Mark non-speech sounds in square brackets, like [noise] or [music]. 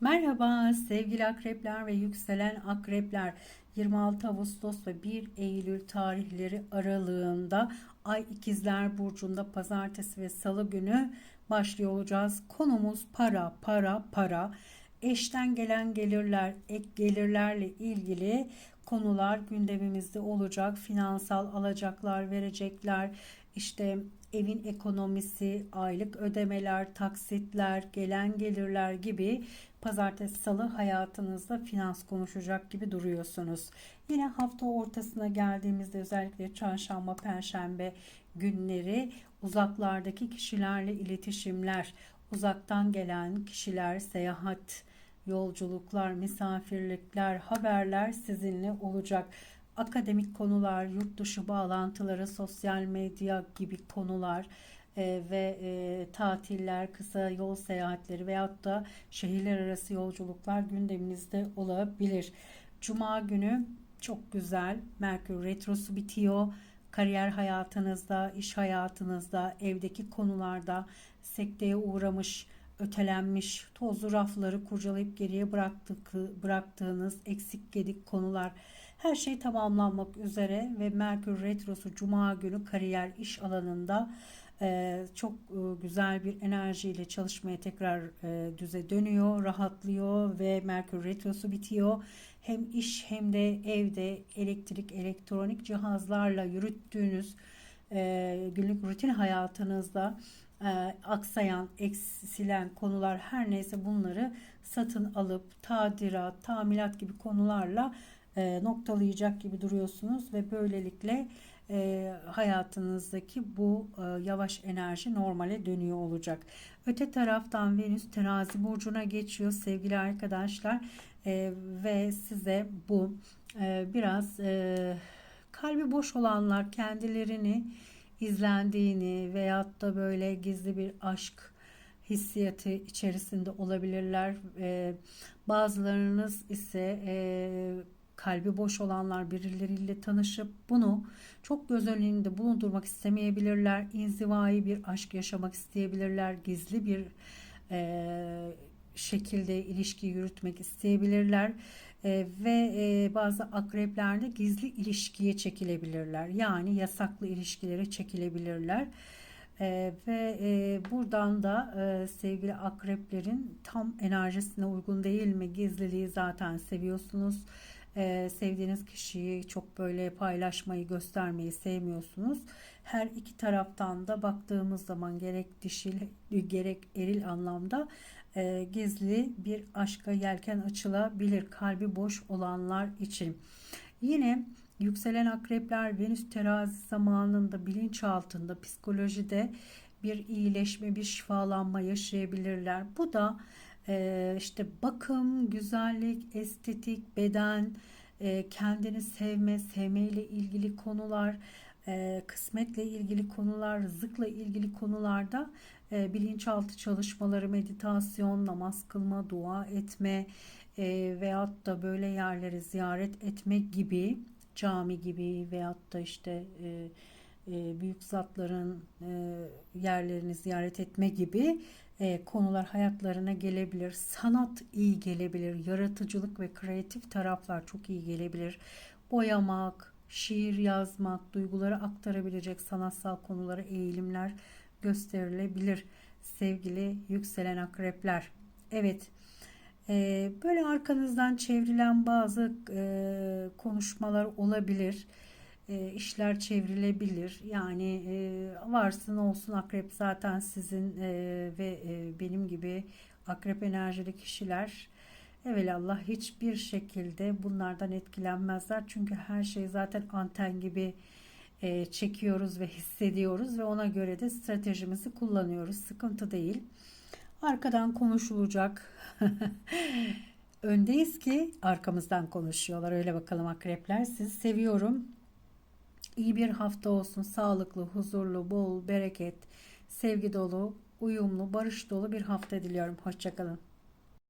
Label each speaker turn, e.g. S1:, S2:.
S1: Merhaba sevgili akrepler ve yükselen akrepler 26 Ağustos ve 1 Eylül tarihleri aralığında Ay İkizler Burcu'nda pazartesi ve salı günü başlıyor olacağız. Konumuz para, para, para. Eşten gelen gelirler, ek gelirlerle ilgili konular gündemimizde olacak. Finansal alacaklar, verecekler, işte evin ekonomisi, aylık ödemeler, taksitler, gelen gelirler gibi pazartesi salı hayatınızda finans konuşacak gibi duruyorsunuz. Yine hafta ortasına geldiğimizde özellikle çarşamba, perşembe günleri uzaklardaki kişilerle iletişimler, uzaktan gelen kişiler, seyahat, yolculuklar, misafirlikler, haberler sizinle olacak akademik konular, yurt dışı bağlantıları, sosyal medya gibi konular e, ve e, tatiller, kısa yol seyahatleri veyahut da şehirler arası yolculuklar gündeminizde olabilir. Cuma günü çok güzel Merkür Retrosu bitiyor. Kariyer hayatınızda, iş hayatınızda, evdeki konularda sekteye uğramış, ötelenmiş, tozlu rafları kurcalayıp geriye bıraktık, bıraktığınız eksik gedik konular her şey tamamlanmak üzere ve Merkür Retrosu Cuma günü kariyer iş alanında e, çok e, güzel bir enerjiyle çalışmaya tekrar e, düze dönüyor, rahatlıyor ve Merkür Retrosu bitiyor. Hem iş hem de evde elektrik, elektronik cihazlarla yürüttüğünüz günlük rutin hayatınızda aksayan, eksilen konular her neyse bunları satın alıp tadilat, tamilat gibi konularla e, noktalayacak gibi duruyorsunuz ve böylelikle e, hayatınızdaki bu e, yavaş enerji normale dönüyor olacak. Öte taraftan Venüs terazi burcuna geçiyor sevgili arkadaşlar e, ve size bu e, biraz e, kalbi boş olanlar kendilerini izlendiğini veyahut da böyle gizli bir aşk hissiyatı içerisinde olabilirler. E, bazılarınız ise e, kalbi boş olanlar birileriyle tanışıp bunu çok göz önünde bulundurmak istemeyebilirler. İnzivai bir aşk yaşamak isteyebilirler. Gizli bir e, şekilde ilişki yürütmek isteyebilirler. E, ve e, bazı akreplerde gizli ilişkiye çekilebilirler. Yani yasaklı ilişkilere çekilebilirler. E, ve e, buradan da e, sevgili akreplerin tam enerjisine uygun değil mi? Gizliliği zaten seviyorsunuz e, sevdiğiniz kişiyi çok böyle paylaşmayı göstermeyi sevmiyorsunuz. Her iki taraftan da baktığımız zaman gerek dişil gerek eril anlamda e, gizli bir aşka yelken açılabilir kalbi boş olanlar için. Yine yükselen akrepler Venüs terazi zamanında bilinçaltında psikolojide bir iyileşme bir şifalanma yaşayabilirler. Bu da e, işte bakım, güzellik, estetik, beden, e, kendini sevme, sevmeyle ilgili konular, e, kısmetle ilgili konular, rızıkla ilgili konularda e, bilinçaltı çalışmaları, meditasyon, namaz kılma, dua etme e, veyahut da böyle yerleri ziyaret etme gibi cami gibi veyahut da işte büyük zatların yerlerini ziyaret etme gibi e, konular hayatlarına gelebilir. Sanat iyi gelebilir. Yaratıcılık ve kreatif taraflar çok iyi gelebilir. Boyamak, şiir yazmak, duyguları aktarabilecek sanatsal konulara eğilimler gösterilebilir. Sevgili yükselen akrepler. Evet. E, böyle arkanızdan çevrilen bazı e, konuşmalar olabilir e, işler çevrilebilir. Yani e, varsın olsun akrep zaten sizin e, ve e, benim gibi akrep enerjili kişiler evelallah hiçbir şekilde bunlardan etkilenmezler. Çünkü her şey zaten anten gibi çekiyoruz ve hissediyoruz ve ona göre de stratejimizi kullanıyoruz. Sıkıntı değil. Arkadan konuşulacak. [laughs] Öndeyiz ki arkamızdan konuşuyorlar. Öyle bakalım akrepler. Sizi seviyorum. İyi bir hafta olsun. Sağlıklı, huzurlu, bol, bereket, sevgi dolu, uyumlu, barış dolu bir hafta diliyorum. Hoşçakalın.